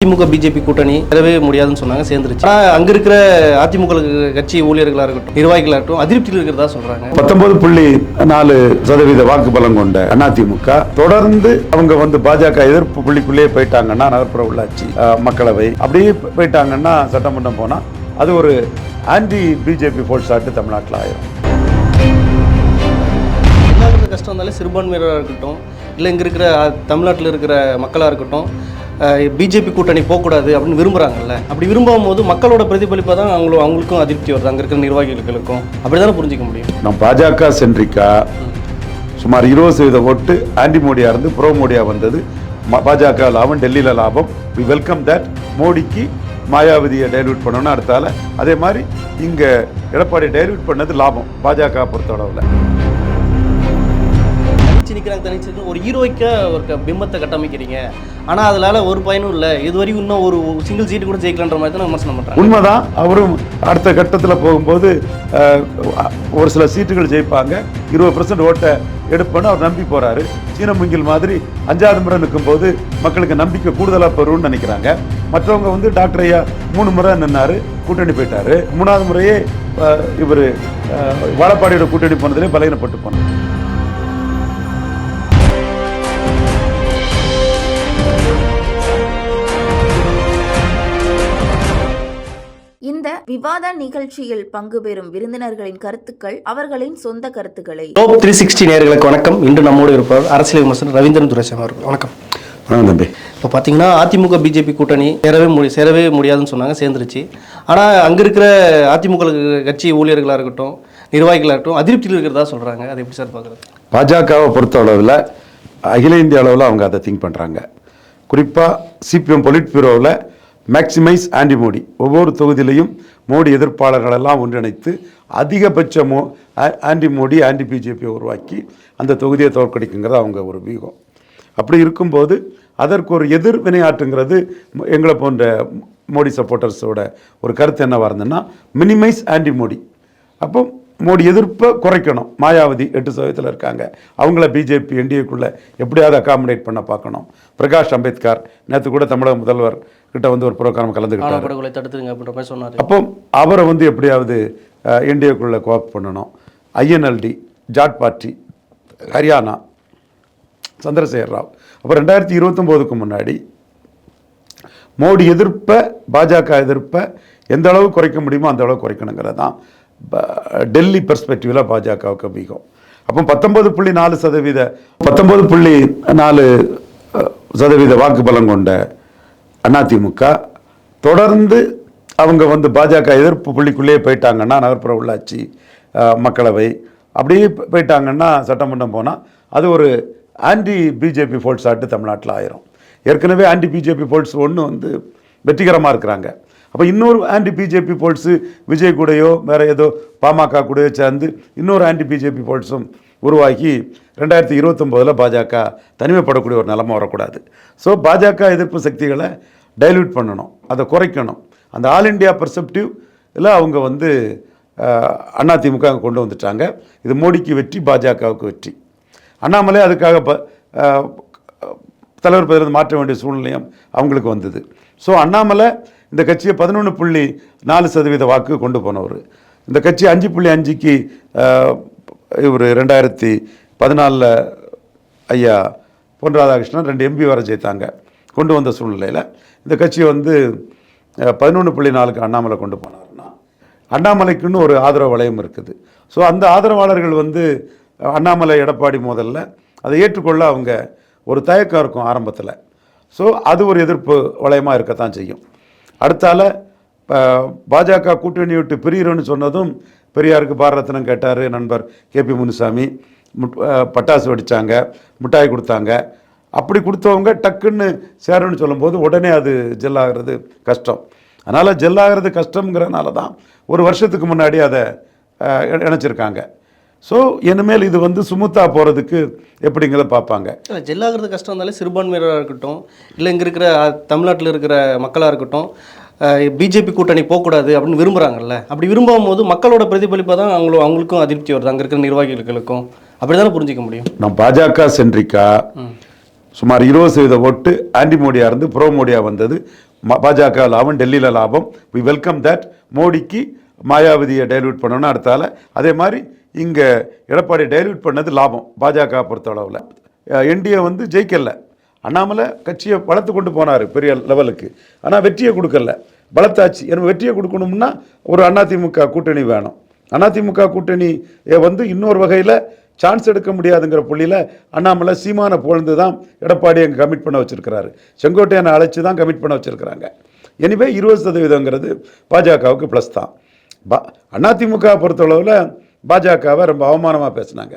திமுக BJP கூட்டணி பெறவே முடியாதுன்னு சொன்னாங்க சேர்ந்துருச்சு. ஆனால் அங்கே இருக்கிற அதிமுக கட்சி ஊழியர்களாக இருக்கட்டும் நிர்வாகிகளாக இருக்கட்டும் அதிருப்தியில் இருக்கிறதா சொல்கிறாங்க பத்தொன்பது புள்ளி நாலு சதவீத வாக்கு பலம் கொண்ட அதிமுக தொடர்ந்து அவங்க வந்து பாஜக எதிர்ப்பு புள்ளிக்குள்ளேயே போயிட்டாங்கன்னா நகர்ப்புற உள்ளாட்சி மக்களவை அப்படியே போயிட்டாங்கன்னா சட்டமன்றம் போனா அது ஒரு ஆன்டி பிஜேபி போல்ஸ் ஆட்டு தமிழ்நாட்டில் ஆயிரும். கஷ்டம் இருந்தாலே சிறுபான்மையினராக இருக்கட்டும் இல்லை இங்கே இருக்கிற தமிழ்நாட்டில் இருக்கிற மக்களாக இருக்கட்டும் பிஜேபி கூட்டணி போகக்கூடாது அப்படின்னு விரும்புகிறாங்கல்ல அப்படி விரும்பும் போது மக்களோட பிரதிபலிப்பாக தான் அவங்களும் அவங்களுக்கும் அதிருப்தி வருது. அங்கே இருக்கிற நிர்வாகிகளுக்கும். அப்படி தானே புரிஞ்சிக்க முடியும்? நான் பாஜக சென்றிக்கா சுமார் இருபது சதவீத ஓட்டு ஆன்டி மோடியா இருந்து ப்ரோ மோடியா வந்தது. பாஜக லாபம் டெல்லியில் லாபம். வி வெல்கம் தட் மோடிக்கு மாயாவதியை டைல்யூட் பண்ணணும்னு அடுத்தால. அதே மாதிரி இங்கே எடப்பாடி டைல்யூட் பண்ணது லாபம் பாஜக பொறுத்தளவில். தனிச்சு நிற்கிறாங்க தனிச்சு ஒரு ஹீரோய்க்கா ஒரு க- பிம்பத்தை கட்டமைக்கிறீங்க. ஆனால் அதனால ஒரு பயனும் இல்லை. இது வரைக்கும் இன்னும் ஒரு சிங்கிள் சீட்டு கூட ஜெயிக்கலான்ற மாதிரி தான் விமர்சனம் பண்ணுறாங்க உண்மைதான். அவரும் அடுத்த கட்டத்தில் போகும்போது ஒரு சில சீட்டுகள் ஜெயிப்பாங்க. இருபது பர்சன்ட் ஓட்டை எடுப்பேன்னு அவர் நம்பி போகிறாரு சீன முங்கில் மாதிரி அஞ்சாவது முறை நிற்கும்போது மக்களுக்கு நம்பிக்கை கூடுதலாக பெறும்னு நினைக்கிறாங்க. மற்றவங்க வந்து டாக்டர் ஐயா மூணு முறை நின்னார் கூட்டணி போயிட்டார். மூணாவது முறையே இவர் வாழப்பாடியோட கூட்டணி போனதிலே பலகீனப்பட்டு போனார். விவாத நிகழ்ச்சியில் பங்கு பெறும் விருந்தினர்களின் கருத்துக்கள் அவர்களின் சொந்த கருத்துக்களை. டோப் த்ரீ சிக்ஸ்டி நேர்களுக்கு வணக்கம். இன்று நம்மோடு இருப்பவர் அரசியல் விமர்சனர் ரவீந்திரன் துரைசாமி அவர்கள். வணக்கம். வணக்கம் தம்பி. இப்போ பார்த்தீங்கன்னா அதிமுக பிஜேபி கூட்டணி சேரவே முடி சேரவே முடியாதுன்னு சொன்னாங்க சேர்ந்துருச்சு. ஆனால் அங்கே இருக்கிற அதிமுக கட்சி ஊழியர்களாக இருக்கட்டும் நிர்வாகிகளாக இருக்கட்டும் அதிருப்தியில் இருக்கிறதா சொல்கிறாங்க அதை எப்படி சார் பார்க்குறது பாஜகவை பொறுத்த அளவில் அகில இந்திய அளவில் அவங்க அதை திங்க் பண்ணுறாங்க குறிப்பாக சிபிஎம் பொலிட் பியூரோவில் மேக்சிமைஸ் ஆன்டி மோடி. ஒவ்வொரு தொகுதியிலையும் மோடி எதிர்ப்பாளர்கள் எல்லாம் ஒன்றிணைத்து அதிகபட்ச மோ ஆ- ஆன்டி மோடி ஆன்டி பிஜேபியை உருவாக்கி அந்த தொகுதியை தோற்கடிக்குங்கிறது அவங்க ஒரு வியூகம். அப்படி இருக்கும்போது அதற்கு ஒரு எதிர் வினையாற்றுங்கிறது எங்களை போன்ற மோடி சப்போர்ட்டர்ஸோட ஒரு கருத்து என்னவாக இருந்ததுன்னா மினிமைஸ் ஆன்டி மோடி. அப்போ மோடி எதிர்ப்பை குறைக்கணும். மாயாவதி எட்டு சதவீதத்தில் இருக்காங்க. அவங்கள பிஜேபி என்டிஏக்குள்ளே எப்படியாவது அகாமடேட் பண்ண பார்க்கணும். பிரகாஷ் அம்பேத்கர் நேற்று கூட தமிழக முதல்வர் கிட்ட வந்து ஒரு ப்ரோக்ராம் கலந்துக்கிட்டார். ஆனப்படுகொலை தடுத்துருங்க அப்படின்ற மாதிரி சொன்னார். அப்போ அவரை வந்து எப்படியாவது என்டிஏக்குள்ளே கோஆப் பண்ணணும். INLD Jat party Haryana Chandrashekar Rao. அப்போ ரெண்டாயிரத்தி இருபத்தொம்போதுக்கு முன்னாடி மோடி எதிர்ப்பை பாஜக எதிர்ப்பை எந்த அளவு குறைக்க முடியுமோ அந்த அளவு குறைக்கணுங்கிறது தான் டெல்லி பெர்ஸ்பெக்டிவில் பாஜகவுக்கு மிகும் அப்போ பத்தொன்பது புள்ளி நாலு சதவீத பத்தொன்பது புள்ளி நாலு சதவீத வாக்கு பலம் கொண்ட அதிமுக தொடர்ந்து அவங்க வந்து பாஜக எதிர்ப்பு புள்ளிக்குள்ளேயே போயிட்டாங்கன்னா நகர்ப்புற உள்ளாட்சி மக்களவை அப்படியே போயிட்டாங்கன்னா சட்டமன்றம் போனால் அது ஒரு ஆன்டி பிஜேபி ஃபோல்ஸ் ஆட்டு தமிழ்நாட்டில் ஆயிரும். ஏற்கனவே ஆன்டி பிஜேபி ஃபோல்ட்ஸ் ஒன்று வந்து வெற்றிகரமாக இருக்கிறாங்க. அப்போ இன்னொரு ஆன்டி பிஜேபி போல்ஸு விஜய் கூடயோ வேற ஏதோ பாமக கூடயோ சேர்ந்து இன்னொரு ஆன்டி பிஜேபி போல்ஸும் உருவாகி ரெண்டாயிரத்தி இருபத்தொம்போதில் பாஜக தனிமைப்படக்கூடிய ஒரு நிலமை வரக்கூடாது. ஸோ பாஜக எதிர்ப்பு சக்திகளை டைல்யூட் பண்ணணும் அதை குறைக்கணும். அந்த ஆல் இண்டியா பர்செப்டிவ் இல்லை அவங்க வந்து அண்ணா அதிமுக கொண்டு வந்துட்டாங்க. இது மோடிக்கு வெற்றி பாஜகவுக்கு வெற்றி. அண்ணாமலை அதுக்காக ப தலைவர் பதவியிலிருந்து மாற்ற வேண்டிய சூழ்நிலையும் அவங்களுக்கு வந்தது. ஸோ அண்ணாமலை இந்த கட்சியை பதினொன்று புள்ளி நாலு சதவீத வாக்கு கொண்டு போனவர். இந்த கட்சி அஞ்சு புள்ளி அஞ்சுக்கு இவர் ரெண்டாயிரத்தி பதினாலில் ஐயா பொன் ராதாகிருஷ்ணன் ரெண்டு எம்பி வர ஜெயித்தாங்க. கொண்டு வந்த சூழ்நிலையில் இந்த கட்சியை வந்து பதினொன்று புள்ளி நாலுக்கு அண்ணாமலை கொண்டு போனார்னா அண்ணாமலைக்குன்னு ஒரு ஆதரவு வளையம் இருக்குது. ஸோ அந்த ஆதரவாளர்கள் வந்து அண்ணாமலை எடப்பாடி முதல்ல அதை ஏற்றுக்கொள்ள அவங்க ஒரு தயக்கம் இருக்கும் ஆரம்பத்தில். ஸோ அது ஒரு எதிர்ப்பு வளையமாக இருக்கத்தான் செய்யும். அடுத்தால பாஜக கூட்டணி விட்டு பிரிகிறோன்னு சொன்னதும் பெரியாருக்கு பாரரத்னம் கேட்டார் நண்பர் கேபி முனுசாமி. முட் பட்டாசு வெடித்தாங்க மிட்டாய் கொடுத்தாங்க. அப்படி கொடுத்தவங்க டக்குன்னு சேரணும்னு சொல்லும்போது உடனே அது ஜெல்லாகிறது கஷ்டம். அதனால் ஜெல்லாகிறது கஷ்டங்கிறனால தான் ஒரு வருஷத்துக்கு முன்னாடி அதை இணைச்சிருக்காங்க. ஸோ இனிமேல் இது வந்து சுமுத்தா போகிறதுக்கு எப்படிங்கிறத பார்ப்பாங்க. இல்லை ஜெல்லாகிறது கஷ்டம் இருந்தாலே சிறுபான்மையினராக இருக்கட்டும் இல்லை இங்கே இருக்கிற தமிழ்நாட்டில் இருக்கிற மக்களாக இருக்கட்டும் பிஜேபி கூட்டணி போகக்கூடாது அப்படின்னு விரும்புகிறாங்கல்ல அப்படி விரும்பும் போது மக்களோட பிரதிபலிப்பாக தான் அவங்களும் அவங்களுக்கும் அதிருப்தி வருது. அங்கே இருக்கிற நிர்வாகிகளுக்கும். அப்படி தானே புரிஞ்சிக்க முடியும்? நான் பாஜக சென்றிக்கா சுமார் இருபது சதவீத ஓட்டு ஆன்டி மோடியா இருந்து ப்ரோ மோடியா வந்தது. பாஜக லாபம் டெல்லியில் லாபம். வி வெல்கம் தட் மோடிக்கு மாயாவதியை டைல்யூட் பண்ணணும்னு அடுத்தால அதே மாதிரி இங்கே எடப்பாடி டைல்யூட் பண்ணது லாபம் பாஜக பொறுத்தளவில். என்டிஏ வந்து ஜெயிக்கல. அண்ணாமலை கட்சியை வளர்த்து கொண்டு போனார் பெரிய லெவலுக்கு. ஆனால் வெற்றியை கொடுக்கல. பலத்தாச்சு. எனக்கு வெற்றியை கொடுக்கணும்னா ஒரு அதிமுக கூட்டணி வேணும். அதிமுக கூட்டணி வந்து இன்னொரு வகையில் சான்ஸ் எடுக்க முடியாதுங்கிற புள்ளியில் அண்ணாமலை சீமானை புகழ்ந்து தான் எடப்பாடி அங்கே கமிட் பண்ண வச்சுருக்கிறாரு. செங்கோட்டையனை அழைச்சி தான் கமிட் பண்ண வச்சுருக்கிறாங்க. எனிவே இருபது சதவீதங்கிறது பாஜகவுக்கு ப்ளஸ் தான். பா அதிமுக பொறுத்தளவில் பாஜகவை ரொம்ப அவமானமாக பேசினாங்க.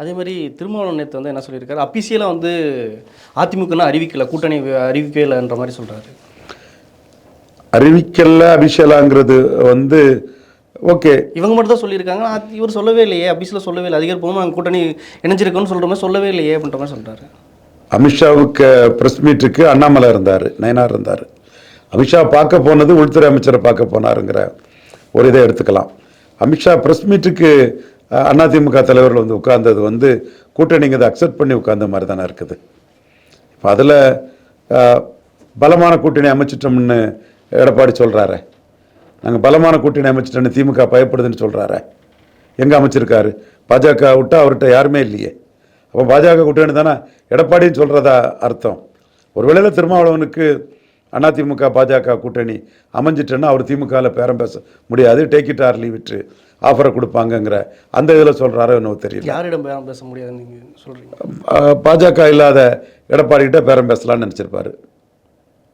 அதே மாதிரி திருமாவளவன் நேற்று வந்து என்ன சொல்லியிருக்காரு? அபிஷியலாக வந்து அதிமுகன்னு அறிவிக்கல கூட்டணி அறிவிக்கவே இல்லைன்ற மாதிரி சொல்கிறாரு அறிவிக்கல அபிஷேலாங்கிறது வந்து ஓகே. இவங்க மட்டும் தான் சொல்லியிருக்காங்க. இவர் சொல்லவே இல்லையே அபிஷியலாக சொல்லவே இல்லை. அதிகாரப்பூர்வமாக நாங்கள் கூட்டணி இணைஞ்சிருக்கோன்னு சொல்கிற மாதிரி சொல்லவே இல்லையே அப்படின்ற மாதிரி சொல்கிறாரு அமித்ஷாவுக்கு ப்ரெஸ் மீட்டுக்கு அண்ணாமலை இருந்தார் நயனார் இருந்தார். அமித்ஷா பார்க்க போனது உள்துறை அமைச்சரை பார்க்க போனாருங்கிற ஒரு இதை எடுத்துக்கலாம். அமித்ஷா ப்ரெஸ் மீட்டுக்கு அதிமுக தலைவர்கள் வந்து உட்கார்ந்தது வந்து கூட்டணிங்க அதை அக்செப்ட் பண்ணி உட்கார்ந்த மாதிரி தானே இருக்குது. இப்போ அதில் பலமான கூட்டணி அமைச்சிட்டோம்னு எடப்பாடி சொல்கிறாரு நாங்கள் பலமான கூட்டணி அமைச்சிட்டோன்னு திமுக பயப்படுதுன்னு சொல்கிறாரு எங்கே அமைச்சிருக்காரு? பாஜக விட்டா அவர்கிட்ட யாருமே இல்லையே. அப்போ பாஜக கூட்டணி தானே எடப்பாடின்னு சொல்கிறதா அர்த்தம். ஒருவேளை திருமாவளவனுக்கு அதிமுக பாஜக கூட்டணி அமைஞ்சிட்டேன்னா அவர் திமுகவில் பேரம் பேச முடியாது. டேக் இட் ஆர் லீவ் இட்டு ஆஃபரை கொடுப்பாங்கங்கிற அந்த இதில் சொல்கிறாரோ என்னவோ தெரியல. யாரிடம் பேரம் பேச முடியாதுன்னு நீங்கள் சொல்கிறீங்க பாஜக இல்லாத எடப்பாடி கிட்ட பேரம் பேசலாம்னு நினச்சிருப்பாரு.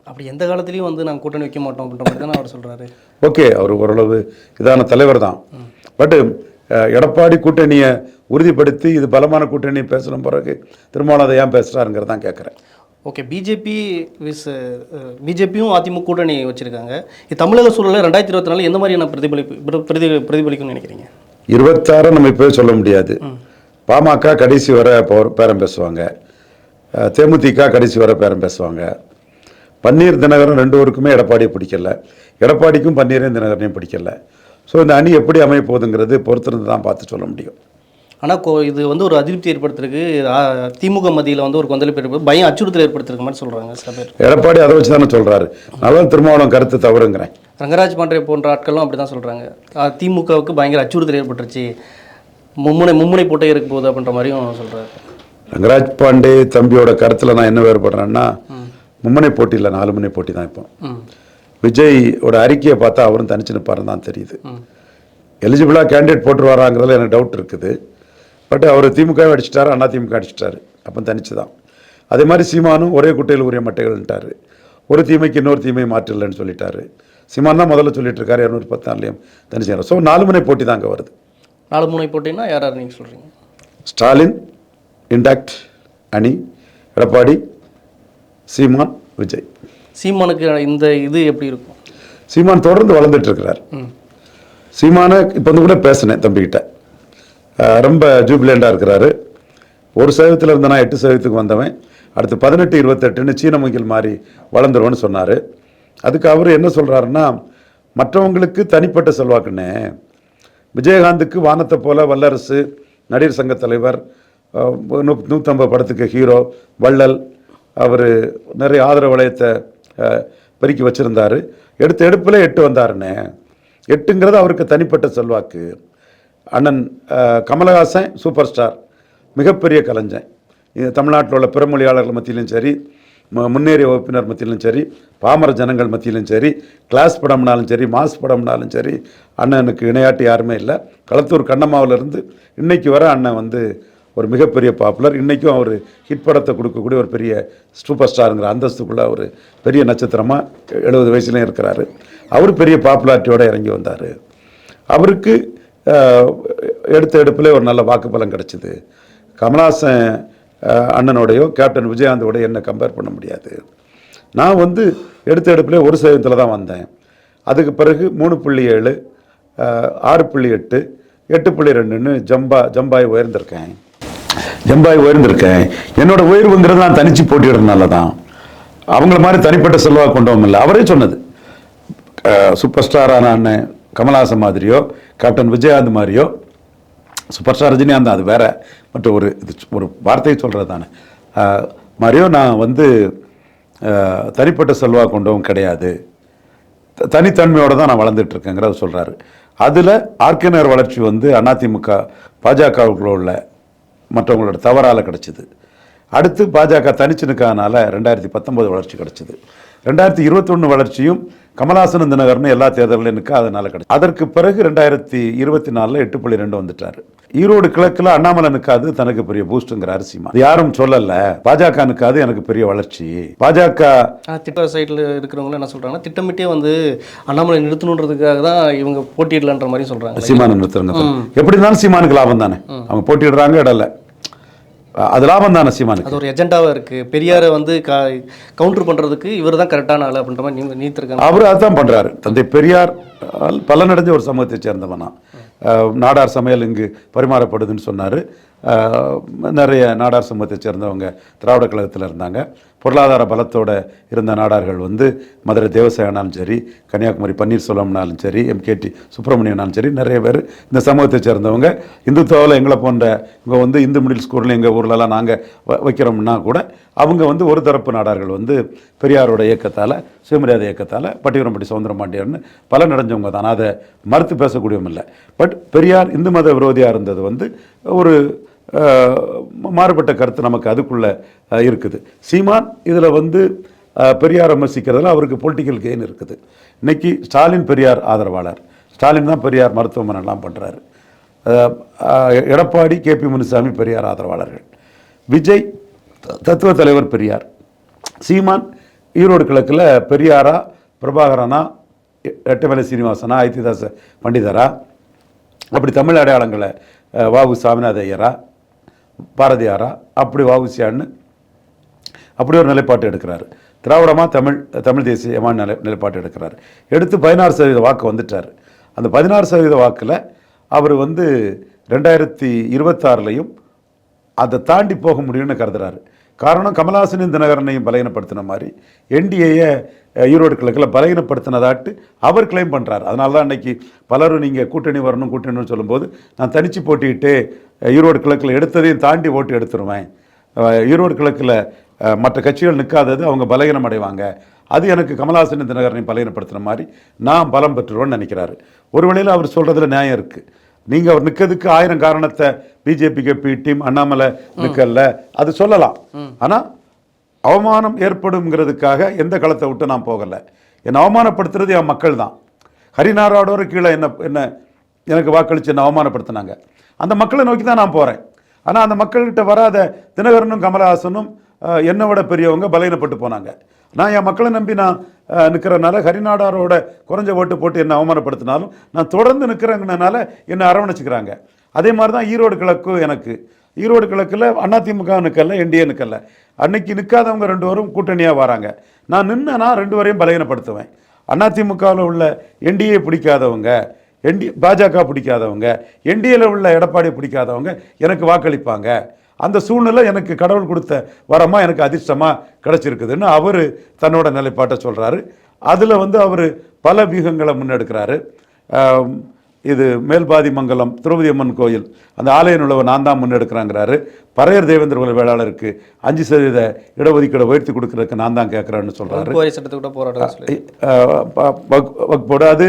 அப்படி எந்த காலத்துலேயும் வந்து நாங்கள் கூட்டணி வைக்க மாட்டோம் அப்படின்ற மாதிரி தானே அவர் சொல்கிறாரு ஓகே அவர் ஓரளவு இதான தலைவர் தான். பட்டு எடப்பாடி கூட்டணியை உறுதிப்படுத்தி இது பலமான கூட்டணி பேசின பிறகு திருமாவளவன் அதை ஏன் பேசுகிறாருங்கிறதான் கேட்குறேன் ஓகே பிஜேபி விஸ் பிஜேபியும் அதிமுக கூட்டணி வச்சுருக்காங்க. இது தமிழக சூழலில் ரெண்டாயிரத்தி இருபத்தி நாலு எந்த மாதிரியான பிரதிபலிப்பு பிர- பிரதி பிரதிபலிக்கும்னு நினைக்கிறீங்க? இருபத்தாறு நம்ம இப்போவே சொல்ல முடியாது. பாமக கடைசி வரை பேரம் பேசுவாங்க. தேமுதிக கடைசி வரை பேரம் பேசுவாங்க. பன்னீர் தினகரன் ரெண்டு பேருக்குமே எடப்பாடியை பிடிக்கல. எடப்பாடிக்கும் பன்னீரையும் தினகரனையும் பிடிக்கல. ஸோ இந்த அணி எப்படி அமைய போகுதுங்கிறது பொறுத்திருந்து தான் பார்த்து சொல்ல முடியும். ஆனால் கோ இது வந்து ஒரு அதிருப்தி ஏற்படுத்திருக்கு திமுக மத்தியில் வந்து ஒரு கொந்தளிப்பு ஏற்படுத்தி பயம் அச்சுறுத்தல் ஏற்படுத்திருக்க மாதிரி சொல்கிறாங்க சில பேர். எடப்பாடி அதை வச்சு தானே சொல்கிறாரு நல்லா திருமாவளவன் கருத்து தவறுங்கிறேன். ரங்கராஜ் பாண்டே போன்ற ஆட்களும் அப்படி தான் சொல்கிறாங்க திமுகவுக்கு பயங்கர அச்சுறுத்தல் ஏற்பட்டுருச்சு. மும்முனை மும்முனை போட்டே இருக்க போகுது அப்படின்ற மாதிரியும் சொல்கிறாரு ரங்கராஜ் பாண்டே தம்பியோட கருத்தில் நான் என்ன வேறுபடுறேன்னா மும்முனை போட்டி இல்லை நாலு முனை போட்டி தான் இப்போ. ம். விஜய் ஓட அறிக்கையை பார்த்தா அவரும் தனிச்சு நிற்பாருன்னு தான் தெரியுது. எலிஜிபிளாக கேண்டிடேட் போட்டு வராங்கிறதுல எனக்கு டவுட் இருக்குது. பட் அவர் திமுக அடிச்சிட்டாரு அண்ணா திமுக அடிச்சிட்டாரு. அப்போ தனிச்சு தான் அதே மாதிரி சீமானும் ஒரே குட்டையில் உரிய மட்டைகள்ன்ட்டாரு. ஒரு தீமைக்கு இன்னொரு தீமை மாற்றில்லைன்னு சொல்லிட்டாரு. சீமான் தான் முதல்ல சொல்லிட்டு இருக்காரு இரநூத்தி பத்தாண்டுலையும் தனிச்சு ஸோ நாலு முனை போட்டி தான் அங்கே வருது. நாலு முனை போட்டிங்கன்னா யார் யார் நீங்கள் சொல்கிறீங்க ஸ்டாலின் இண்டாக்ட் அணி எடப்பாடி சீமான் விஜய். சீமானுக்கு இந்த இது எப்படி இருக்கும்? சீமான் தொடர்ந்து வளர்ந்துட்டு இருக்கிறார். சீமான இப்போ வந்து கூட பேசினேன் தம்பிக்கிட்ட ரொம்ப ஜூபிலண்டாக இருக்கிறாரு. ஒரு சதவீதத்தில் இருந்த நான் எட்டு சதவீதத்துக்கு வந்தவன். அடுத்து பதினெட்டு இருபத்தெட்டுன்னு சீன முகில் மாதிரி வளர்ந்துருவோன்னு சொன்னார். அதுக்கு அவர் என்ன சொல்கிறாருன்னா மற்றவங்களுக்கு தனிப்பட்ட செல்வாக்குன்னு. விஜயகாந்துக்கு வானத்தை போல வல்லரசு நடிகர் சங்க தலைவர் நூ- நூற்றம்பது படத்துக்கு ஹீரோ வள்ளல் அவர் நிறைய ஆதரவு வளையத்தை பெருக்கி வச்சுருந்தார். எடுத்த எடுப்பில் எட்டு வந்தாருன்னு. எட்டுங்கிறது அவருக்கு தனிப்பட்ட செல்வாக்கு. அண்ணன் கமலஹாசன் சூப்பர் ஸ்டார் மிகப்பெரிய கலைஞன். இது தமிழ்நாட்டில் உள்ள பிற மொழியாளர்கள் மத்தியிலும் சரி முன்னேறிய வகுப்பினர் மத்தியிலும் சரி பாமர ஜனங்கள் மத்தியிலும் சரி கிளாஸ் படம்னாலும் சரி மாஸ் படம்னாலும் சரி அண்ணனுக்கு இணையாட்டு யாருமே இல்லை. களத்தூர் கண்ணம்மாவிலிருந்து இன்றைக்கு வர அண்ணன் வந்து ஒரு மிகப்பெரிய பாப்புலர் இன்றைக்கும் அவர் ஹிட் படத்தை கொடுக்கக்கூடிய ஒரு பெரிய சூப்பர் ஸ்டாருங்கிற அந்தஸ்துக்குள்ள ஒரு பெரிய நட்சத்திரமாக எழுபது வயசுலேயும் இருக்கிறாரு. அவர் பெரிய பாப்புலாரிட்டியோடு இறங்கி வந்தார். அவருக்கு எடுத்த எடுப்பில் ஒரு நல்ல வாக்குப்பலம் கிடச்சிது. கமலாசன் அண்ணனோடையோ கேப்டன் விஜயகாந்தோடையோ என்ன கம்பேர் பண்ண முடியாது. நான் வந்து எடுத்த எடுப்பில் ஒரு சதவீதத்தில் தான் வந்தேன். அதுக்கு பிறகு மூணு புள்ளி ஏழு ஆறு புள்ளி எட்டு எட்டு புள்ளி ரெண்டுன்னு ஜம்பா ஜம்பாய் உயர்ந்திருக்கேன். ஜம்பாய் உயர்ந்திருக்கேன். என்னோடய உயர்வுங்கிறது நான் தனித்து போட்டிடுறதுனால தான். அவங்கள மாதிரி தனிப்பட்ட செல்வாக்கு கொண்டவங்க இல்லை. அவரே சொன்னது. சூப்பர் ஸ்டாரான அண்ணன் கமலஹாசன் மாதிரியோ கேப்டன் விஜயகாந்த் மாதிரியோ சூப்பர் ஸ்டார் ரஜினிகாந்த் அது வேற. பட் ஒரு இது ஒரு வார்த்தையை சொல்கிறது தானே. மாதிரியோ நான் வந்து தனிப்பட்ட செல்வா கொண்டவும் கிடையாது. த- தனித்தன்மையோட தான் நான் வளர்ந்துட்டுருக்கேங்கிறத சொல்கிறாரு அதில் ஆர்கேனர் வளர்ச்சி வந்து அதிமுக பாஜகவுக்குள்ள உள்ள மற்றவங்களோட தவறால் கிடச்சிது. அடுத்து பாஜக தனிச்சு நிற்காதனால ரெண்டாயிரத்தி பத்தொம்போது வளர்ச்சி கிடச்சிது. ரெண்டாயிரத்தி இருபத்தொன்று வளர்ச்சியும் கமலாசன தினகரன் எல்லா தேர்தலிலும் நிற்க அதனால கிடைச்சு. அதற்கு பிறகு ரெண்டாயிரத்தி இருபத்தி நாலில் எட்டு புள்ளி ரெண்டு வந்துட்டார். ஈரோடு கிழக்கில் அண்ணாமலை நிற்காது தனக்கு பெரிய பூஸ்ட்டுங்கிற அரிசிமா யாரும் சொல்லல. பாஜக நிற்காது எனக்கு பெரிய வளர்ச்சி. பாஜக திட்ட சைடில் இருக்கிறவங்க என்ன சொல்கிறாங்கன்னா திட்டமிட்டே வந்து அண்ணாமலை நிறுத்தணுன்றதுக்காக தான் இவங்க போட்டியிடலன்ற மாதிரி சொல்கிறாங்க சீமானு நிறுத்துறங்க எப்படி இருந்தாலும் சீமானுக்கு லாபம் தானே. அவங்க போட்டிடுறாங்க இடல. அது லாபம் தானே சீமானுக்கு அது ஒரு எஜெண்டாவாக இருக்குது பெரியாரை வந்து க கவுண்டர் பண்ணுறதுக்கு இவர் தான் கரெக்டான ஆள் அப்படின்ற மாதிரி நீ நீத்திருக்காங்க அவர் அதான் பண்றாரு. தந்தை பெரியார் பலனடைஞ்ச ஒரு சமூகத்தை சேர்ந்தவனா. நாடார் சமையல் இங்கு பரிமாறப்படுதுன்னு சொன்னார். நிறைய நாடார் சமூகத்தை சேர்ந்தவங்க திராவிட கழகத்தில் இருந்தாங்க. பொருளாதார பலத்தோடு இருந்த நாடார்கள் வந்து மதுரை தேவசாயானாலும் சரி கன்னியாகுமரி பன்னீர்செல்வம்னாலும் சரி எம்கேடி சுப்பிரமணியனாலும் சரி நிறைய பேர் இந்த சமூகத்தை சேர்ந்தவங்க. இந்துத்துவாவில் எங்களை போன்ற இங்கே வந்து இந்து மிடில் ஸ்கூலில் எங்கள் ஊர்லலாம் நாங்கள் வைக்கிறோம்னா கூட அவங்க வந்து ஒரு தரப்பு நாடார்கள் வந்து பெரியாரோட இயக்கத்தால் சுயமரியாதை இயக்கத்தால் பட்டிவரம்பட்டி சுதந்திரம் பாண்டியர்னு பல நடஞ்சவங்க தான். அதை மறுத்து பேசக்கூடியவும் இல்லை. பட் பெரியார் இந்து மத விரோதியாக இருந்தது வந்து ஒரு மாறுபட்ட கருத்து நமக்கு அதுக்குள்ளே இருக்குது. சீமான் இதில் வந்து பெரியார் விமர்சிக்கிறதுல அவருக்கு பொலிட்டிக்கல் கெயின் இருக்குது. இன்றைக்கி ஸ்டாலின் பெரியார் ஆதரவாளர். ஸ்டாலின் தான் பெரியார் மருத்துவமனைலாம் பண்ணுறாரு எடப்பாடி கேபி முனுசாமி பெரியார் ஆதரவாளர்கள். விஜய் த- தத்துவ தலைவர் பெரியார். சீமான் ஈரோடு கிழக்கில் பெரியாரா பிரபாகரனா எட்டமலை சீனிவாசனா ஐத்திதாச பண்டிதரா அப்படி தமிழ் அடையாளங்களை அஹ், வாவு சாமிநாத ஐயரா பாரதியாரா? அப்படி வாவுசியான்னு அப்படி ஒரு நிலைப்பாட்டு எடுக்கிறாரு. திராவிடமாக தமிழ் தமிழ் தேசியமான நிலை நிலைப்பாட்டு எடுக்கிறாரு. எடுத்து பதினாறு சதவீத வாக்கு வந்துட்டார். அந்த பதினாறு சதவீத வாக்கில் அவர் வந்து ரெண்டாயிரத்தி இருபத்தாறுலையும் அதை தாண்டி போக முடியும்னு கருதுறாரு. காரணம் கமலாசனின் தினகரனையும் பலகீனப்படுத்தின மாதிரி என்டிஏயை ஈரோடு கிழக்கில் பலகீனப்படுத்தினதாட்டு அவர் கிளைம் பண்ணுறாரு அதனால தான் அன்னைக்கு பலரும் நீங்கள் கூட்டணி வரணும் கூட்டணின்னு சொல்லும்போது நான் தனிச்சு போட்டிக்கிட்டு ஈரோடு கிழக்கில் எடுத்ததையும் தாண்டி ஓட்டு எடுத்துருவேன். ஈரோடு கிழக்கில் மற்ற கட்சிகள் நிற்காதது அவங்க பலகீனம் அடைவாங்க அது எனக்கு கமலாசன் தினகரனை பலகீனப்படுத்தின மாதிரி நான் பலம் பெற்றுருவோன்னு நினைக்கிறாரு. ஒரு வழியில் அவர் சொல்கிறதுல நியாயம் இருக்குது நீங்கள் அவர் நிற்கிறதுக்கு ஆயிரம் காரணத்தை பிஜேபிக்கு பி டீம் அண்ணாமலை நிற்கல அது சொல்லலாம். ஆனால் அவமானம் ஏற்படுங்கிறதுக்காக எந்த களத்தை விட்டு நான் போகலை. என்னை அவமானப்படுத்துறது என் மக்கள் தான். ஹரிநாராடோர கீழே என்ன என்ன எனக்கு வாக்களித்து என்னை அவமானப்படுத்தினாங்க. அந்த மக்களை நோக்கி தான் நான் போகிறேன் ஆனால் அந்த மக்கள்கிட்ட வராத தினகரனும் கமலஹாசனும் என்னை விட பெரியவங்க பலகீனப்பட்டு போனாங்க. நான் என் மக்களை நம்பி நான் நிற்கிறனால ஹரிநாடாரோட குறைஞ்ச ஓட்டு போட்டு என்னை அவமானப்படுத்தினாலும் நான் தொடர்ந்து நிற்கிறேங்கனால என்னை அரவணைச்சிக்கிறாங்க. அதே மாதிரி தான் ஈரோடு கிழக்கு எனக்கு. ஈரோடு கிழக்கில் அதிமுக நிற்கல என்டிஏ நிற்கல அன்னைக்கு நிற்காதவங்க ரெண்டு பேரும் கூட்டணியாக வராங்க. நான் நின்னா ரெண்டு வரையும் பலகீனப்படுத்துவேன். அதிமுகவில் உள்ள என்டிஏ பிடிக்காதவங்க என்டி பாஜக பிடிக்காதவங்க என்டிஏல உள்ள எடப்பாடி பிடிக்காதவங்க எனக்கு வாக்களிப்பாங்க. அந்த சூழ்நிலை எனக்கு கடவுள் கொடுத்த வரமா எனக்கு அதிர்ஷ்டமாக கிடச்சிருக்குதுன்னு அவர் தன்னோட நிலைப்பாட்டை சொல்கிறாரு அதில் வந்து அவர் பல வியூகங்களை முன்னெடுக்கிறாரு. இது மேல்பாதி மங்கலம் திரௌபதி அம்மன் கோயில் அந்த ஆலய நுழைவை நான் தான் முன்னெடுக்கிறாங்கிறாரு. பறையர் தேவேந்திர குல வேளாளருக்கு அஞ்சு சதவீத இடஒதுக்கீடை உயர்த்தி கொடுக்கறதுக்கு நான் தான் கேட்குறேன்னு சொல்கிறாரு வகுப்பு வாரி சட்டத்தை கூட போராட்டம் சொல்லி. வக்போடு அது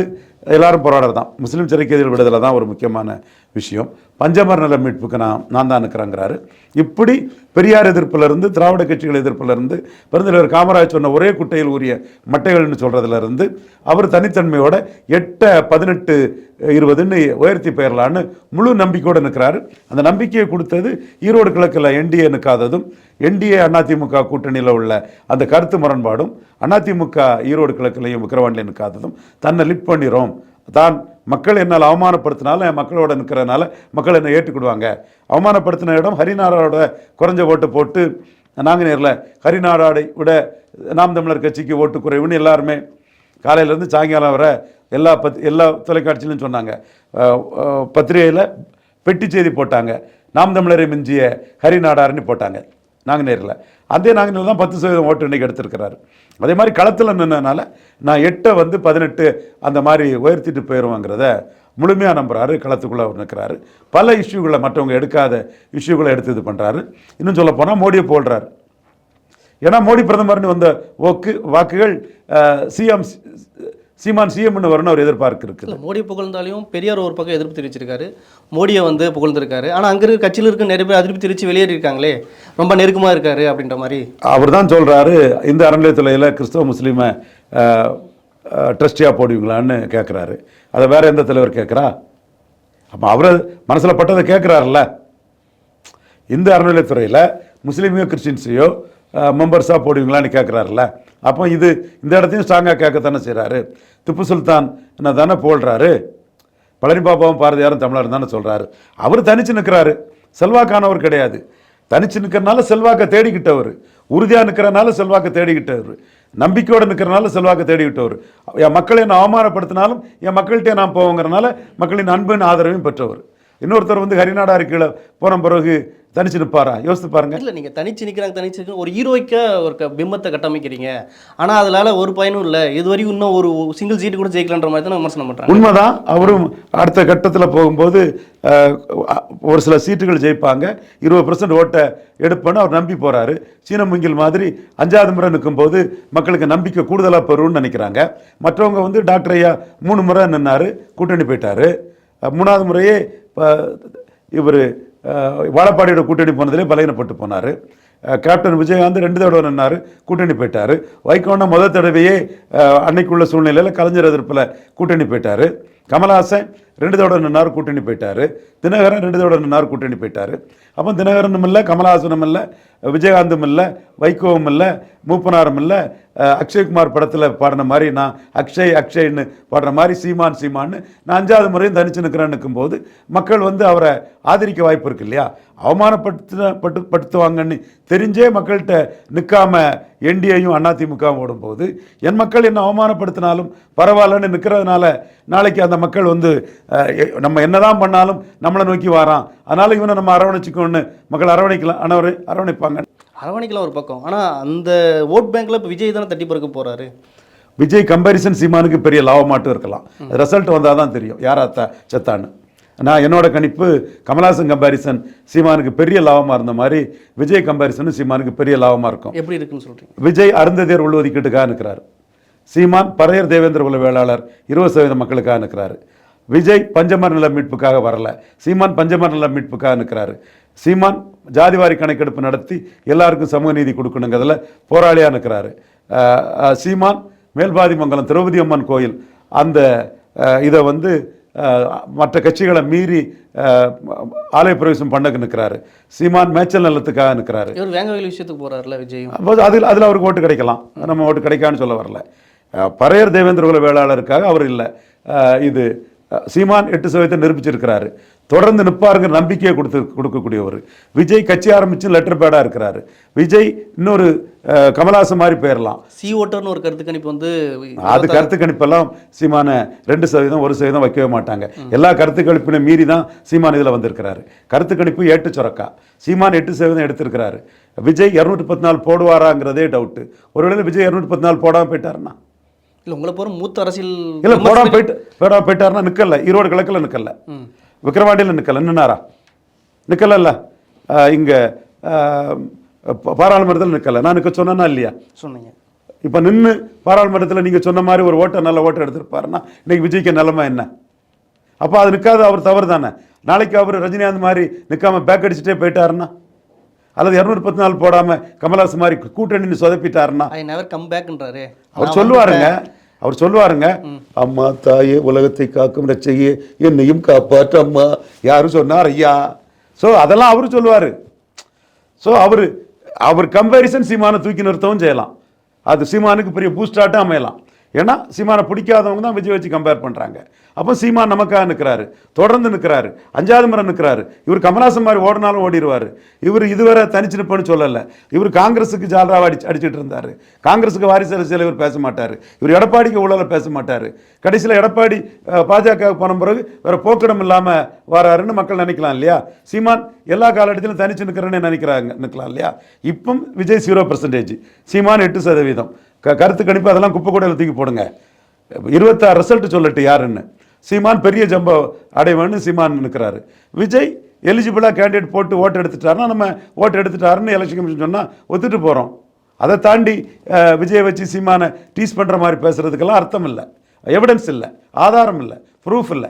எல்லாரும் போராடுறது தான் முஸ்லீம் சிறைக்கைதிகள் விடுதலை தான் ஒரு முக்கியமான விஷயம். பஞ்சமர் நல மீட்புக்கு நான் நான் தான் இருக்கிறேங்கிறாரு. இப்படி பெரியார் எதிர்ப்புலேருந்து திராவிட கட்சிகள் எதிர்ப்புலேருந்து பெருந்தலைவர் காமராஜ் சொன்ன ஒரே குட்டையில் உரிய மட்டைகள்னு சொல்கிறதுலேருந்து அவர் தனித்தன்மையோட எட்ட பதினெட்டு இருபதுன்னு உயர்த்தி பெயரலான்னு முழு நம்பிக்கையோடு நிற்கிறாரு அந்த நம்பிக்கையை கொடுத்தது ஈரோடு கிழக்கில் என்டிஏ நிற்காததும் என்டிஏ அதிமுக கூட்டணியில் உள்ள அந்த கருத்து முரண்பாடும் அதிமுக ஈரோடு கிழக்கிலையும் விக்கிரவாண்டிலையும் நிற்காததும் தன்னை லிட் பண்ணிடும் தான் மக்கள் என்னால் அவமானப்படுத்தினாலும் என் மக்களோட நிற்கிறனால மக்கள் என்னை ஏற்றுக்கிடுவாங்க. அவமானப்படுத்தின இடம் ஹரிநாடாரோட குறைஞ்ச ஓட்டு போட்டு நாங்குநேரில் ஹரிநாடாடை விட நாம் தமிழர் கட்சிக்கு ஓட்டு குறைவுன்னு எல்லாருமே காலையிலேருந்து சாயங்காலம் வர எல்லா பத் எல்லா தொலைக்காட்சியிலும் சொன்னாங்க. பத்திரிகையில் பெட்டி செய்தி போட்டாங்க. நாம் தமிழரை மிஞ்சிய ஹரிநாடாருன்னு போட்டாங்க. நாங்குநேரில். அதே நாங்குநேரில் தான் பத்து சதவீதம் ஓட்டு இன்னைக்கு எடுத்திருக்கிறாரு. அதே மாதிரி களத்தில் நின்றனால நான் எட்டை வந்து பதினெட்டு அந்த மாதிரி உயர்த்திட்டு போயிடுவாங்கிறத முழுமையாக நம்புகிறாரு களத்துக்குள்ளே அவர் நிற்கிறாரு பல இஷ்யூகளை மற்றவங்க எடுக்காத இஷ்யூகளை எடுத்து இது பண்ணுறாரு இன்னும் சொல்ல போனால் மோடியை போடுறாரு. ஏன்னா மோடி பிரதமர்னு வந்த ஓக்கு வாக்குகள் சிஎம் சீமான் சிஎம்னு வரணும் ஒரு எதிர்பார்க்கு இருக்குது மோடி புகழ்ந்தாலையும் பெரியார் ஒரு பக்கம் எதிர்ப்பு தெரிவிச்சிருக்காரு. மோடியை வந்து புகழ்ந்திருக்காரு. ஆனால் அங்கே இருக்க கட்சியில் இருக்க நிறைய பேர் அதிருப்தி தெரிவித்து வெளியேறியிருக்காங்களே ரொம்ப நெருக்கமாக இருக்காரு அப்படின்ற மாதிரி. அவர் தான் சொல்கிறாரு இந்த அறநிலையத்துறையில் கிறிஸ்தவ முஸ்லீமை ட்ரஸ்டியாக போடுவீங்களான்னு கேட்குறாரு அதை வேற எந்த தலைவர் கேட்குறா அப்போ அவர் மனசில் பட்டதை கேட்குறாருல்ல இந்த அறநிலையத்துறையில் முஸ்லீமையோ கிறிஸ்டின்ஸையோ மெம்பர்ஸாக போடுவீங்களான்னு கேட்குறாருல்ல அப்போ இது இந்த இடத்தையும் ஸ்ட்ராங்காக கேட்கத்தானே செய்கிறாரு திப்பு சுல்தான் என்ன தானே போடுறாரு பழனி பாபாவும் பாரதியாரும் தமிழர் தானே சொல்கிறாரு அவர் தனிச்சு நிற்கிறாரு செல்வாக்கானவர் கிடையாது. தனிச்சு நிற்கிறனால செல்வாக்கை தேடிக்கிட்டவர். உறுதியாக நிற்கிறனால செல்வாக்கை தேடிக்கிட்டவர். நம்பிக்கையோடு நிற்கிறனால செல்வாக்கை தேடிக்கிட்டவர். என் மக்களை என்ன அவமானப்படுத்தினாலும் என் மக்கள்கிட்டே நான் போவோங்கிறனால மக்களின் அன்பின் ஆதரவையும் பெற்றவர். இன்னொருத்தர் வந்து ஹரிநாடா கீழே போன பிறகு தனிச்சு நிற்பாரா யோசித்து பாருங்க. இல்லை நீங்கள் தனிச்சு நிற்கிறாங்க தனிச்சு நிற்கிறாங்க ஒரு ஹீரோய்க்காக ஒரு பிம்பத்தை கட்டமைக்கிறீங்க. ஆனால் அதனால ஒரு பயனும் இல்லை. இது வரைக்கும் இன்னும் ஒரு சிங்கிள் சீட்டு கூட ஜெயிக்கலான்ற மாதிரி தான் விமர்சனம் பண்ணுறாங்க உண்மைதான். அவரும் அடுத்த கட்டத்தில் போகும்போது ஒரு சில சீட்டுகள் ஜெயிப்பாங்க. இருபது பர்சன்ட் ஓட்டை எடுப்பேன்னு அவர் நம்பி போறாரு. சீன முங்கில் மாதிரி அஞ்சாவது முறை நிற்கும்போது மக்களுக்கு நம்பிக்கை கூடுதலாக பெறும்னு நினைக்கிறாங்க. மற்றவங்க வந்து டாக்டர் ஐயா மூணு முறை நின்னாரு கூட்டணி போயிட்டாரு. மூணாவது முறையே இவர் வாழப்பாடியோட கூட்டணி போனதிலே பலகீனப்பட்டு போனார். கேப்டன் விஜயகாந்த் ரெண்டு தடவை நின்னார் கூட்டணி போயிட்டார். வைகோண்ண முதல் தடவையே அன்னைக்குள்ள சூழ்நிலையில் கலைஞர் எதிர்ப்பில் கூட்டணி போயிட்டார். கமலஹாசன் ரெண்டு தடவை நின்னார் கூட்டணி போயிட்டார். தினகரன் ரெண்டு தடவை நின்னார் கூட்டணி போயிட்டார். அப்போ தினகரனும் இல்லை கமலஹாசனும் இல்லை விஜயகாந்தும் இல்லை வைகோவும் இல்லை மூப்பனாரும் இல்லை அக்ஷய்குமார் படத்தில் பாடின மாதிரி நான் அக்ஷய் அக்ஷய்னு பாடுற மாதிரி சீமான் சீமான்னு நான் அஞ்சாவது முறையும் தனிச்சு நிற்கிறேன்னு நிற்கும்போது மக்கள் வந்து அவரை ஆதரிக்க வாய்ப்பு இருக்கு இல்லையா? அவமானப்படுத்தின பட்டு படுத்துவாங்கன்னு தெரிஞ்சே மக்கள்கிட்ட நிற்காம என்டிஏயும் அதிமுகவும் ஓடும்போது என் மக்கள் என்ன அவமானப்படுத்தினாலும் பரவாயில்லன்னு நிற்கிறதுனால நாளைக்கு அந்த மக்கள் வந்து நம்ம என்னதான் பண்ணாலும் நம்மளை நோக்கி வாரான். அதனால இவனை நம்ம அரவணைச்சிக்கோன்னு மக்கள் அரவணைக்கலாம் அனவரை அரவணைப்பாங்க. அரவணைக்கலாம் ஒரு பக்கம். ஆனால் அந்த ஓட் பேங்க்ல இப்போ விஜய் தானே தட்டி பறக்க போறாரு? விஜய் கம்பேரிசன் சீமானுக்கு பெரிய லாபமாட்டும் இருக்கலாம். ரிசல்ட் வந்தால் தான் தெரியும். யாரா த செத்தான்னு. நான் என்னோட கணிப்பு கமலஹாசன் கம்பேரிசன் சீமானுக்கு பெரிய லாபமாக இருந்த மாதிரி விஜய் கம்பேரிசன் சீமானுக்கு பெரிய லாபமாக இருக்கும். எப்படி இருக்குன்னு சொல்றீங்க? விஜய் அருந்ததியர் உள்ஒதுக்கீட்டுக்காக நிற்கிறார். சீமான் பறையர் தேவேந்திர குல வேளாளர் இருபது சதவீத மக்களுக்காக நிற்கிறாரு. விஜய் பஞ்சமர் நில மீட்புக்காக வரல. சீமான் பஞ்சமர் நில மீட்புக்காக நிற்கிறாரு. சீமான் ஜாதிவாரி கணக்கெடுப்பு நடத்தி எல்லாருக்கும் சமூக நீதி கொடுக்கணுங்கிறதுல போராளியாக நிற்கிறாரு. சீமான் மேல்பாதிமங்கலம் திரௌபதி அம்மன் கோயில் அந்த இதை வந்து மற்ற கட்சிகளை மீறி ஆலய பிரவேசம் பண்ணக்கு நிற்கிறாரு. சீமான் மேய்ச்சல் நிலத்துக்காக நிற்கிறாரு. இவர் வேங்க விஷயத்துக்கு போறாருல விஜயும். அப்போ அதில் அதில் அவருக்கு ஓட்டு கிடைக்கலாம். நம்ம ஓட்டு கிடைக்கான்னு சொல்ல வரல. பறையர் தேவேந்திர குல வேளாளருக்காக அவர் இல்லை. இது சீமான் எட்டு சதவீதத்தை நிரூபிச்சிருக்கிறாரு. தொடர்ந்து நிற்பாருங்கிற நம்பிக்கையை கொடுத்து கொடுக்கக்கூடியவர். விஜய் கட்சி ஆரம்பிச்சு லெட்டர் பேடாக இருக்கிறாரு. விஜய் இன்னொரு அஹ், கமலஹாசன் மாதிரி போயிடலாம் சி ஓட்டர்னு ஒரு கருத்து கணிப்பு வந்து அது கருத்து கணிப்பெல்லாம் சீமான ரெண்டு சதவீதம் ஒரு சதவீதம் வைக்கவே மாட்டாங்க. எல்லா கருத்து கணிப்பினை மீறி தான் சீமான் இதில் வந்திருக்கிறாரு. கருத்து கணிப்பு ஏட்டு சுரக்கா. சீமான் எட்டு சதவீதம் எடுத்திருக்கிறாரு. விஜய் இரநூத்தி பத்து நாள் போடுவாராங்கிறதே டவுட்டு ஒருவேளை விஜய் இரநூத்தி பத்து நாள் போடாமல் போயிட்டாருன்னா. இல்லை உங்களை போகிற மூத்த அரசியல் இல்லை போடாமல் போயிட்டு போடாமல் போயிட்டாருன்னா நிற்கல ஈரோடு கிழக்கில் நிற்கல விக்கிரவாண்டியில் நிற்கல நின்னாரா? நிற்கல இங்கே பாராளுமன்றத்தில் நிற்கல நான் நிற்க சொன்னேன்னா இல்லையா? சொன்னீங்க. இப்போ நின்று பாராளுமன்றத்தில் நீங்கள் சொன்ன மாதிரி ஒரு ஓட்டை நல்ல ஓட்டை எடுத்திருப்பாருன்னா இன்னைக்கு விஜய்க்கு நிலைமை என்ன? அப்போ அது நிற்காத அவர் தவறு தானே நாளைக்கு அவர் ரஜினிகாந்த் மாதிரி நிற்காம பேக் அடிச்சுட்டே போயிட்டாருன்னா? அல்லது இரநூத்தி பத்து நாள் போடாமல் கமல்ஹாசன் மாதிரி கூட்டணின்னு சொதப்பிட்டாருன்னா? ஐ நெவர் கம் பேக்ன்றாரு அவர் சொல்லுவாருங்க. அவர் சொல்லுவாருங்க. அம்மா தாயே உலகத்தை காக்கும் ரச்சையே என்னையும் காப்பாற்று அம்மா யாரும் சொன்னார்? ஐயா. ஸோ அதெல்லாம் அவரு சொல்லுவார். ஸோ அவர் அவர் கம்பேரிசன் சீமானை தூக்கி நிறுத்தவும் செய்யலாம். அது சீமானுக்கு பெரிய பூஸ்டாட்டும் அமையலாம். ஏன்னா சீமானை பிடிக்காதவங்க தான் விஜய் வச்சு கம்பேர் பண்ணுறாங்க அப்போ சீமான் நமக்காக நிற்கிறாரு தொடர்ந்து நிற்கிறாரு அஞ்சாவது முறை நிற்கிறாரு இவர் கமலாசன் மாதிரி ஓடினாலும் ஓடிடுவார். இவர் இதுவரை தனிச்சு நிற்பேன்னு சொல்லலை. இவர் காங்கிரஸுக்கு ஜாலராக அடி அடிச்சிட்டு இருந்தார். காங்கிரஸுக்கு வாரிசு அரசியல் இவர் பேச மாட்டார். இவர் எடப்பாடிக்கு ஊழலை பேச மாட்டார். கடைசியில் எடப்பாடி பாஜக போன பிறகு வேற போக்கிடம் இல்லாமல் வராருன்னு மக்கள் நினைக்கலாம் இல்லையா? சீமான் எல்லா காலகட்டத்திலும் தனிச்சு நிற்கிறேன்னு நினைக்கிறாங்க நிற்கலாம் இல்லையா? இப்போ விஜய் ஜீரோ பர்சன்டேஜ் சீமான் எட்டு சதவீதம். க கருத்து கணிப்பு அதெல்லாம் குப்பை கூடையில் தூக்கி போடுங்க. இருபத்தாறு ரிசல்ட் சொல்லட்டு யாருன்னு. சீமான் பெரிய ஜம்ப அடைவன்னு சீமான் நிற்கிறாரு விஜய் எலிஜிபிளாக கேண்டிடேட் போட்டு ஓட்டு எடுத்துட்டாருன்னா நம்ம ஓட்டு எடுத்துட்டாருன்னு எலெக்ஷன் கமிஷன் சொன்னால் ஒத்துட்டு போகிறோம் அதை தாண்டி விஜயை வச்சு சீமானை டீஸ் பண்ணுற மாதிரி பேசுகிறதுக்கெல்லாம் அர்த்தம் இல்லை. எவிடன்ஸ் இல்லை. ஆதாரம் இல்லை. ப்ரூஃப் இல்லை.